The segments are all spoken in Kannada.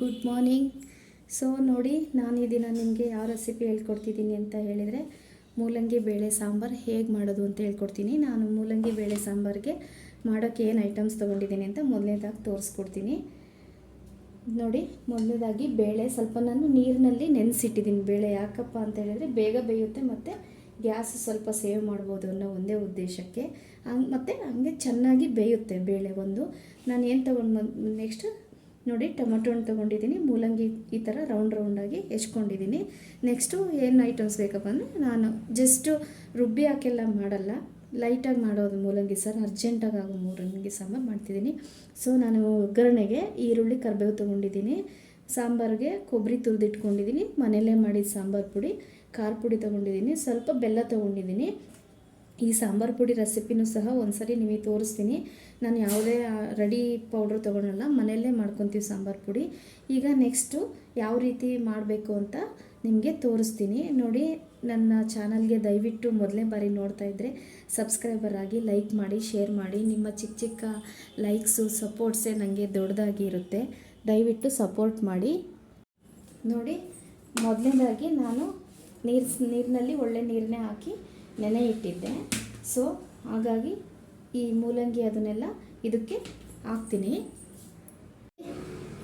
Good morning. ಸೊ ನೋಡಿ, ನಾನು ಈ ದಿನ ನಿಮಗೆ ಯಾವ ರೆಸಿಪಿ ಹೇಳ್ಕೊಡ್ತಿದ್ದೀನಿ ಅಂತ ಹೇಳಿದರೆ, ಮೂಲಂಗಿ ಬೇಳೆ ಸಾಂಬಾರು ಹೇಗೆ ಮಾಡೋದು ಅಂತ ಹೇಳ್ಕೊಡ್ತೀನಿ. ನಾನು ಮೂಲಂಗಿ ಬೇಳೆ ಸಾಂಬಾರಿಗೆ ಮಾಡೋಕ್ಕೆ ಏನು ಐಟಮ್ಸ್ ತೊಗೊಂಡಿದ್ದೀನಿ ಅಂತ ಮೊದಲನೇದಾಗಿ ತೋರಿಸ್ಕೊಡ್ತೀನಿ. ನೋಡಿ ಮೊದಲನೇದಾಗಿ ಬೇಳೆ, ಸ್ವಲ್ಪ ನಾನು ನೀರಿನಲ್ಲಿ ನೆನೆಸಿಟ್ಟಿದ್ದೀನಿ ಬೇಳೆ. ಯಾಕಪ್ಪ ಅಂತ ಹೇಳಿದರೆ, ಬೇಗ ಬೇಯುತ್ತೆ ಮತ್ತು ಗ್ಯಾಸ್ ಸ್ವಲ್ಪ ಸೇವ್ ಮಾಡ್ಬೋದು ಅನ್ನೋ ಒಂದೇ ಉದ್ದೇಶಕ್ಕೆ. ಹಂಗೆ, ಮತ್ತು ಹಂಗೆ ಚೆನ್ನಾಗಿ ಬೇಯುತ್ತೆ ಬೇಳೆ ಒಂದು. ನಾನು ಏನು ತೊಗೊಂಡು ನೆಕ್ಸ್ಟ್ ನೋಡಿ ಟೊಮೆಟೊ ಹಣ್ಣು ತೊಗೊಂಡಿದ್ದೀನಿ. ಮೂಲಂಗಿ ಈ ಥರ ರೌಂಡ್ ರೌಂಡಾಗಿ ಹೆಚ್ಕೊಂಡಿದ್ದೀನಿ. ನೆಕ್ಸ್ಟು ಏನು ಐಟಮ್ಸ್ ಬೇಕಪ್ಪ ಅಂದರೆ ನಾನು ಜಸ್ಟು ರುಬ್ಬಿ ಹಾಕೆಲ್ಲ ಮಾಡಲ್ಲ. ಲೈಟಾಗಿ ಮಾಡೋದು ಮೂಲಂಗಿ ಸಾರು ಅರ್ಜೆಂಟಾಗಿ ಆಗೋ ಮೂಲಂಗಿ ಸಾಂಬಾರು ಮಾಡ್ತಿದ್ದೀನಿ. ಸೊ ನಾನು ಒಗ್ಗರಣೆಗೆ ಈರುಳ್ಳಿ, ಕರಿಬೇವು ತೊಗೊಂಡಿದ್ದೀನಿ. ಸಾಂಬಾರಿಗೆ ಕೊಬ್ಬರಿ ತುರಿದಿಟ್ಕೊಂಡಿದ್ದೀನಿ. ಮನೆಯಲ್ಲೇ ಮಾಡಿದ ಸಾಂಬಾರು ಪುಡಿ, ಖಾರ ಪುಡಿ ತೊಗೊಂಡಿದ್ದೀನಿ. ಸ್ವಲ್ಪ ಬೆಲ್ಲ ತೊಗೊಂಡಿದ್ದೀನಿ. ಈ ಸಾಂಬಾರು ಪುಡಿ ರೆಸಿಪಿನೂ ಸಹ ಒಂದ್ಸರಿ ನಿಮಗೆ ತೋರಿಸ್ತೀನಿ. ನಾನು ಯಾವುದೇ ರೆಡಿ ಪೌಡ್ರ್ ತೊಗೊಳಲ್ಲ, ಮನೆಯಲ್ಲೇ ಮಾಡ್ಕೊತೀವಿ ಸಾಂಬಾರು ಪುಡಿ. ಈಗ ನೆಕ್ಸ್ಟು ಯಾವ ರೀತಿ ಮಾಡಬೇಕು ಅಂತ ನಿಮಗೆ ತೋರಿಸ್ತೀನಿ. ನೋಡಿ, ನನ್ನ ಚಾನಲ್ಗೆ ದಯವಿಟ್ಟು ಮೊದಲನೇ ಬಾರಿ ನೋಡ್ತಾ ಇದ್ದರೆ ಸಬ್ಸ್ಕ್ರೈಬರ್ ಆಗಿ ಲೈಕ್ ಮಾಡಿ, ಶೇರ್ ಮಾಡಿ. ನಿಮ್ಮ ಚಿಕ್ಕ ಚಿಕ್ಕ ಲೈಕ್ಸು, ಸಪೋರ್ಟ್ಸೇ ನನಗೆ ದೊಡ್ಡದಾಗಿ ಇರುತ್ತೆ. ದಯವಿಟ್ಟು ಸಪೋರ್ಟ್ ಮಾಡಿ. ನೋಡಿ, ಮೊದಲನೇದಾಗಿ ನಾನು ನೀರು ನೀರಿನಲ್ಲಿ ಒಳ್ಳೆ ನೀರನ್ನೇ ಹಾಕಿ ನೆನೆ ಇಟ್ಟಿದ್ದೆ ಸೊ ಹಾಗಾಗಿ ಈ ಮೂಲಂಗಿ ಅದನ್ನೆಲ್ಲ ಇದಕ್ಕೆ ಹಾಕ್ತೀನಿ.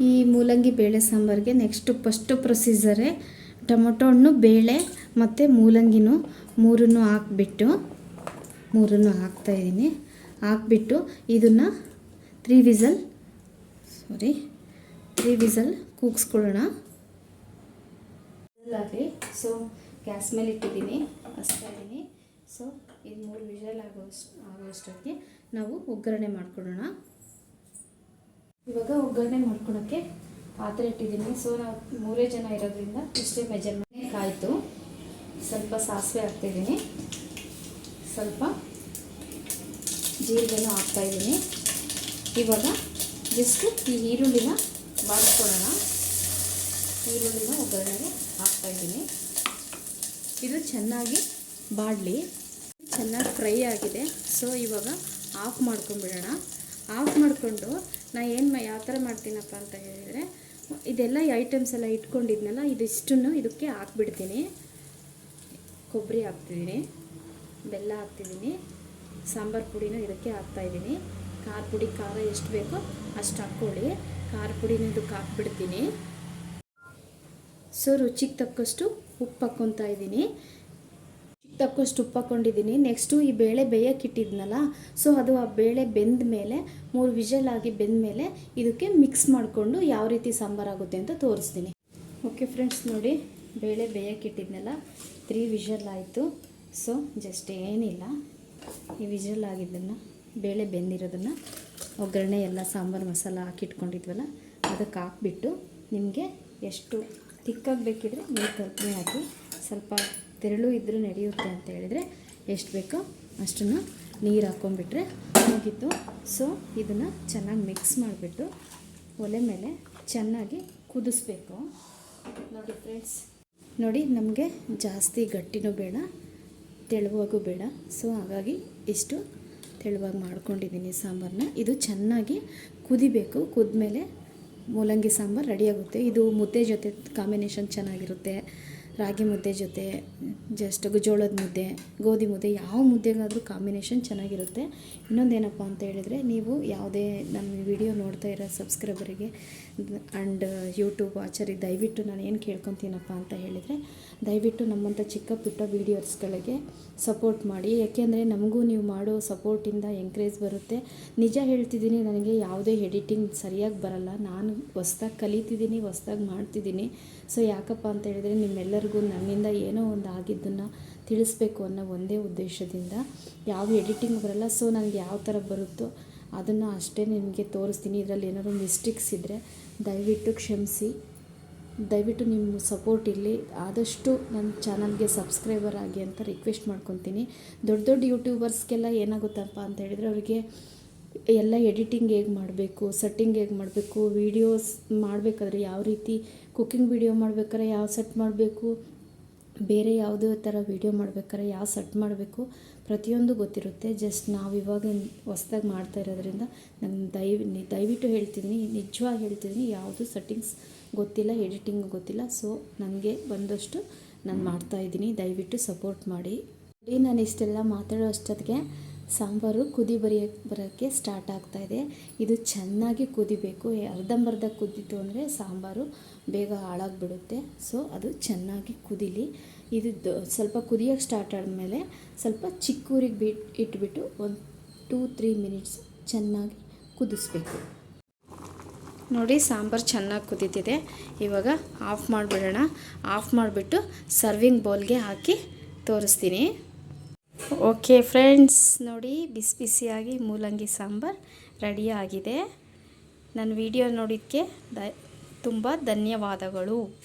ಈ ಮೂಲಂಗಿ ಬೇಳೆ ಸಾಂಬಾರಿಗೆ ನೆಕ್ಸ್ಟು ಫಸ್ಟು ಪ್ರೊಸೀಜರೇ ಟೊಮೊಟೊ ಹಣ್ಣು, ಬೇಳೆ ಮತ್ತು ಮೂಲಂಗಿನೂ ಮೂರನ್ನು ಹಾಕ್ಬಿಟ್ಟು, ಮೂರನ್ನು ಹಾಕ್ತಾಯಿದ್ದೀನಿ ಹಾಕ್ಬಿಟ್ಟು ಇದನ್ನು ತ್ರೀ ವಿಸಲ್ ಸಾರಿ ತ್ರೀ ವಿಸಲ್ ಕೂಗಿಸ್ಕೊಳ್ಳೋಣ. ಆಗಲಿ ಸೊ ಗ್ಯಾಸ್ ಮೇಲೆ ಇಟ್ಟಿದ್ದೀನಿ ಹಚ್ತಾ ಇದ್ದೀನಿ. ಸೊ ಇದು ಮೂರು ವಿಷಲ್ ಆಗೋಷ್ಟು ಆಗೋಷ್ಟೊತ್ತಿಗೆ ನಾವು ಒಗ್ಗರಣೆ ಮಾಡ್ಕೊಡೋಣ ಇವಾಗ ಒಗ್ಗರಣೆ ಮಾಡ್ಕೊಳಕ್ಕೆ ಪಾತ್ರೆ ಇಟ್ಟಿದ್ದೀನಿ. ಸೊ ನಾವು ಮೂರೇ ಜನ ಇರೋದ್ರಿಂದ ಇಷ್ಟೇ ಮೆಜರ್ಮೆಂಟ್ ಕಾಯಿತು ಸ್ವಲ್ಪ ಸಾಸಿವೆ ಹಾಕ್ತಿದ್ದೀನಿ. ಸ್ವಲ್ಪ ಜೀರಿಗೆನೂ ಹಾಕ್ತಾಯಿದ್ದೀನಿ ಇವಾಗ ಜಸ್ಟ್ ಈ ಈರುಳ್ಳಿನ ಬಾಡಿಸ್ಕೊಳ್ಳೋಣ ಈರುಳ್ಳಿನ ಒಗ್ಗರಣೆಗೆ ಹಾಕ್ತಾಯಿದ್ದೀನಿ ಇದು ಚೆನ್ನಾಗಿ ಬಾಡಲಿ. ಚೆನ್ನಾಗಿ ಫ್ರೈ ಆಗಿದೆ. ಸೊ ಇವಾಗ ಆಫ್ ಮಾಡ್ಕೊಂಬಿಡೋಣ ಆಫ್ ಮಾಡಿಕೊಂಡು ನಾ ಏನು ಯಾವ ಥರ ಮಾಡ್ತೀನಪ್ಪ ಅಂತ ಹೇಳಿದರೆ, ಇದೆಲ್ಲ ಐಟಮ್ಸ್ ಎಲ್ಲ ಇಟ್ಕೊಂಡಿದ್ನಲ್ಲ, ಇದಿಷ್ಟನ್ನು ಇದಕ್ಕೆ ಹಾಕ್ಬಿಡ್ತೀನಿ. ಕೊಬ್ಬರಿ ಹಾಕ್ತಿದ್ದೀನಿ, ಬೆಲ್ಲ ಹಾಕ್ತಿದ್ದೀನಿ, ಸಾಂಬಾರು ಪುಡಿನೂ ಇದಕ್ಕೆ ಹಾಕ್ತಾಯಿದ್ದೀನಿ ಖಾರ ಪುಡಿ, ಖಾರ ಎಷ್ಟು ಬೇಕೋ ಅಷ್ಟು ಹಾಕ್ಕೊಳ್ಳಿ. ಖಾರ ಪುಡಿನೂ ಇದಕ್ಕೆ ಹಾಕ್ಬಿಡ್ತೀನಿ. ಸೊ ರುಚಿಗೆ ತಕ್ಕಷ್ಟು ಉಪ್ಪು ಹಾಕ್ಕೊತಾ ಇದ್ದೀನಿ. ತಕ್ಕಷ್ಟು ಉಪ್ಪು ಹಾಕ್ಕೊಂಡಿದ್ದೀನಿ ನೆಕ್ಸ್ಟು ಈ ಬೇಳೆ ಬೇಯಕ್ಕಿಟ್ಟಿದ್ನಲ್ಲ ಸೊ ಅದು ಆ ಬೇಳೆ ಬೆಂದ ಮೇಲೆ, ಮೂರು ವಿಷಲ್ ಆಗಿ ಬೆಂದ ಮೇಲೆ ಇದಕ್ಕೆ ಮಿಕ್ಸ್ ಮಾಡಿಕೊಂಡು ಯಾವ ರೀತಿ ಸಾಂಬಾರಾಗುತ್ತೆ ಅಂತ ತೋರಿಸ್ತೀನಿ. ಓಕೆ ಫ್ರೆಂಡ್ಸ್ ನೋಡಿ, ಬೇಳೆ ಬೇಯಕ್ಕಿಟ್ಟಿದ್ನಲ್ಲ ತ್ರೀ ವಿಷಲ್ ಆಯಿತು. ಸೊ ಜಸ್ಟ್ ಏನಿಲ್ಲ, ಈ ವಿಷಲ್ ಆಗಿದ್ದನ್ನು, ಬೇಳೆ ಬೆಂದಿರೋದನ್ನು, ಒಗ್ಗರಣೆ ಎಲ್ಲ ಸಾಂಬಾರು ಮಸಾಲ ಹಾಕಿಟ್ಕೊಂಡಿದ್ವಲ್ಲ ಅದಕ್ಕೆ ಹಾಕ್ಬಿಟ್ಟು ನಿಮಗೆ ಎಷ್ಟು ತಿಕ್ಕಾಗಬೇಕಿದ್ರೆ ನೀರು ಕಲ್ಪನೆ ಹಾಕಿ, ಸ್ವಲ್ಪ ತೆರಳು ಇದ್ದರೂ ನಡೆಯುತ್ತೆ ಅಂತ ಹೇಳಿದರೆ ಎಷ್ಟು ಬೇಕೋ ಅಷ್ಟನ್ನು ನೀರು ಹಾಕ್ಕೊಂಡ್ಬಿಟ್ರೆ ಮುಗೀತು. ಸೊ ಇದನ್ನು ಚೆನ್ನಾಗಿ ಮಿಕ್ಸ್ ಮಾಡಿಬಿಟ್ಟು ಒಲೆ ಮೇಲೆ ಚೆನ್ನಾಗಿ ಕುದಿಸ್ಬೇಕು. ನೋಡಿ ಫ್ರೆಂಡ್ಸ್ ನೋಡಿ ನಮಗೆ ಜಾಸ್ತಿ ಗಟ್ಟಿನೂ ಬೇಡ, ತೆಳುವಾಗೂ ಬೇಡ. ಸೊ ಹಾಗಾಗಿ ಇಷ್ಟು ತೆಳುವಾಗಿ ಮಾಡ್ಕೊಂಡಿದ್ದೀನಿ ಸಾಂಬಾರನ್ನ ಇದು ಚೆನ್ನಾಗಿ ಕುದಿಬೇಕು. ಕುದ್ಮೇಲೆ ಮೂಲಂಗಿ ಸಾಂಬಾರು ರೆಡಿಯಾಗುತ್ತೆ ಇದು ಮುದ್ದೆ ಜೊತೆ ಕಾಂಬಿನೇಷನ್ ಚೆನ್ನಾಗಿರುತ್ತೆ. ರಾಗಿ ಮುದ್ದೆ ಜೊತೆ ಜಸ್ಟ್ ಜೋಳದ ಮುದ್ದೆ, ಗೋಧಿ ಮುದ್ದೆ, ಯಾವ ಮುದ್ದೆಗಾದರೂ ಕಾಂಬಿನೇಷನ್ ಚೆನ್ನಾಗಿರುತ್ತೆ. ಇನ್ನೊಂದೇನಪ್ಪ ಅಂತ ಹೇಳಿದರೆ, ನೀವು ಯಾವುದೇ ನಮ್ಮ ವಿಡಿಯೋ ನೋಡ್ತಾ ಇರೋ ಸಬ್ಸ್ಕ್ರೈಬರಿಗೆ ಆ್ಯಂಡ್ ಯೂಟ್ಯೂಬ್ ವಾಚರಿಗೆ ದಯವಿಟ್ಟು ನಾನು ಏನು ಕೇಳ್ಕೊತೀನಪ್ಪ ಅಂತ ಹೇಳಿದರೆ, ದಯವಿಟ್ಟು ನಮ್ಮಂಥ ಚಿಕ್ಕ ಪುಟ್ಟ ವೀಡಿಯೋಸ್ಗಳಿಗೆ ಸಪೋರ್ಟ್ ಮಾಡಿ. ಯಾಕೆಂದರೆ ನಮಗೂ ನೀವು ಮಾಡೋ ಸಪೋರ್ಟಿಂದ ಎಂಕರೇಜ್ ಬರುತ್ತೆ. ನಿಜ ಹೇಳ್ತಿದ್ದೀನಿ, ನನಗೆ ಯಾವುದೇ ಎಡಿಟಿಂಗ್ ಸರಿಯಾಗಿ ಬರಲ್ಲ. ನಾನು ಹೊಸ್ದಾಗಿ ಕಲಿತಿದ್ದೀನಿ, ಹೊಸ್ದಾಗಿ ಮಾಡ್ತಿದ್ದೀನಿ. ಸೊ ಯಾಕಪ್ಪ ಅಂತ ಹೇಳಿದರೆ ನಿಮ್ಮೆಲ್ಲರಿಗೂ ನನ್ನಿಂದ ಏನೋ ಒಂದು ಆಗಿದ್ದನ್ನು ತಿಳಿಸ್ಬೇಕು ಅನ್ನೋ ಒಂದೇ ಉದ್ದೇಶದಿಂದ ಯಾವ ಎಡಿಟಿಂಗ್ ಬರಲ್ಲ. ಸೊ ನನಗೆ ಯಾವ ಥರ ಬರುತ್ತೋ ಅದನ್ನು ಅಷ್ಟೇ ನಿಮಗೆ ತೋರಿಸ್ತೀನಿ. ಇದರಲ್ಲಿ ಏನಾದರೂ ಮಿಸ್ಟೇಕ್ಸ್ ಇದ್ದರೆ ದಯವಿಟ್ಟು ಕ್ಷಮಿಸಿ. ದಯವಿಟ್ಟು ನಿಮ್ಮ ಸಪೋರ್ಟ್ ಇಲ್ಲಿ ಆದಷ್ಟು ನನ್ನ ಚಾನಲ್ಗೆ ಸಬ್ಸ್ಕ್ರೈಬರ್ ಆಗಿ ಅಂತ ರಿಕ್ವೆಸ್ಟ್ ಮಾಡ್ಕೊತೀನಿ. ದೊಡ್ಡ ದೊಡ್ಡ ಯೂಟ್ಯೂಬರ್ಸ್ಗೆಲ್ಲ ಏನಾಗುತ್ತಪ್ಪ ಅಂತ ಹೇಳಿದರೆ ಅವರಿಗೆ ಎಲ್ಲ ಎಡಿಟಿಂಗ್ ಹೇಗೆ ಮಾಡಬೇಕು ಸೆಟ್ಟಿಂಗ್ ಹೇಗೆ ಮಾಡಬೇಕು ವೀಡಿಯೋಸ್ ಮಾಡಬೇಕಾದ್ರೆ ಯಾವ ರೀತಿ ಕುಕ್ಕಿಂಗ್ ವೀಡಿಯೋ ಮಾಡ್ಬೇಕಾದ್ರೆ ಯಾವ ಸೆಟ್ ಮಾಡಬೇಕು, ಬೇರೆ ಯಾವುದೇ ಥರ ವೀಡಿಯೋ ಮಾಡ್ಬೇಕಾದ್ರೆ ಯಾವ ಸೆಟ್ ಮಾಡಬೇಕು, ಪ್ರತಿಯೊಂದು ಗೊತ್ತಿರುತ್ತೆ. ಜಸ್ಟ್ ನಾವು ಇವಾಗ ಹೊಸ್ದಾಗಿ ಮಾಡ್ತಾ ಇರೋದ್ರಿಂದ ನಾನು ದಯವಿ ದಯವಿಟ್ಟು ಹೇಳ್ತಿದ್ದೀನಿ ನಿಜವಾಗಿ ಹೇಳ್ತಿದ್ದೀನಿ ಯಾವುದು ಸೆಟ್ಟಿಂಗ್ಸ್ ಗೊತ್ತಿಲ್ಲ ಎಡಿಟಿಂಗ್ ಗೊತ್ತಿಲ್ಲ. ಸೊ ನನಗೆ ಬಂದಷ್ಟು ನಾನು ಮಾಡ್ತಾಯಿದ್ದೀನಿ ದಯವಿಟ್ಟು ಸಪೋರ್ಟ್ ಮಾಡಿ. ನಾನು ಇಷ್ಟೆಲ್ಲ ಮಾತಾಡೋ ಅಷ್ಟೊತ್ತಿಗೆ ಸಾಂಬಾರು ಕುದಿ ಬರಿಯ ಬರೋಕ್ಕೆ ಸ್ಟಾರ್ಟ್ ಆಗ್ತಾಯಿದೆ ಇದು. ಚೆನ್ನಾಗಿ ಕುದಿಬೇಕು. ಅರ್ಧಂಬರ್ಧ ಕುದ್ದಿತ್ತು ಅಂದರೆ ಸಾಂಬಾರು ಬೇಗ ಹಾಳಾಗಿಬಿಡುತ್ತೆ. ಸೊ, ಅದು ಚೆನ್ನಾಗಿ ಕುದಿಲಿ. ಇದು ಸ್ವಲ್ಪ ಕುದಿಯೋಕ್ಕೆ ಸ್ಟಾರ್ಟ್ ಆದಮೇಲೆ ಸ್ವಲ್ಪ ಚಿಕ್ಕೂರಿಗೆ ಬಿಟ್ಟು ಇಟ್ಬಿಟ್ಟು ಒಂದು ಟೂ, ತ್ರೀ ಮಿನಿಟ್ಸ್ ಚೆನ್ನಾಗಿ ಕುದಿಸ್ಬೇಕು. ನೋಡಿ, ಸಾಂಬಾರು ಚೆನ್ನಾಗಿ ಕುದೀತಿದೆ. ಇವಾಗ ಆಫ್ ಮಾಡಿಬಿಡೋಣ. ಆಫ್ ಮಾಡಿಬಿಟ್ಟು ಸರ್ವಿಂಗ್ ಬೌಲ್ಗೆ ಹಾಕಿ ತೋರಿಸ್ತೀನಿ. ಓಕೆ ಫ್ರೆಂಡ್ಸ್ ನೋಡಿ ಬಿಸಿ ಬಿಸಿಯಾಗಿ ಮೂಲಂಗಿ ಸಾಂಬಾರು ಆಗಿದೆ. ನನ್ನ ವಿಡಿಯೋ ನೋಡಿದ್ದಕ್ಕೆ ದ ತುಂಬ ಧನ್ಯವಾದಗಳು.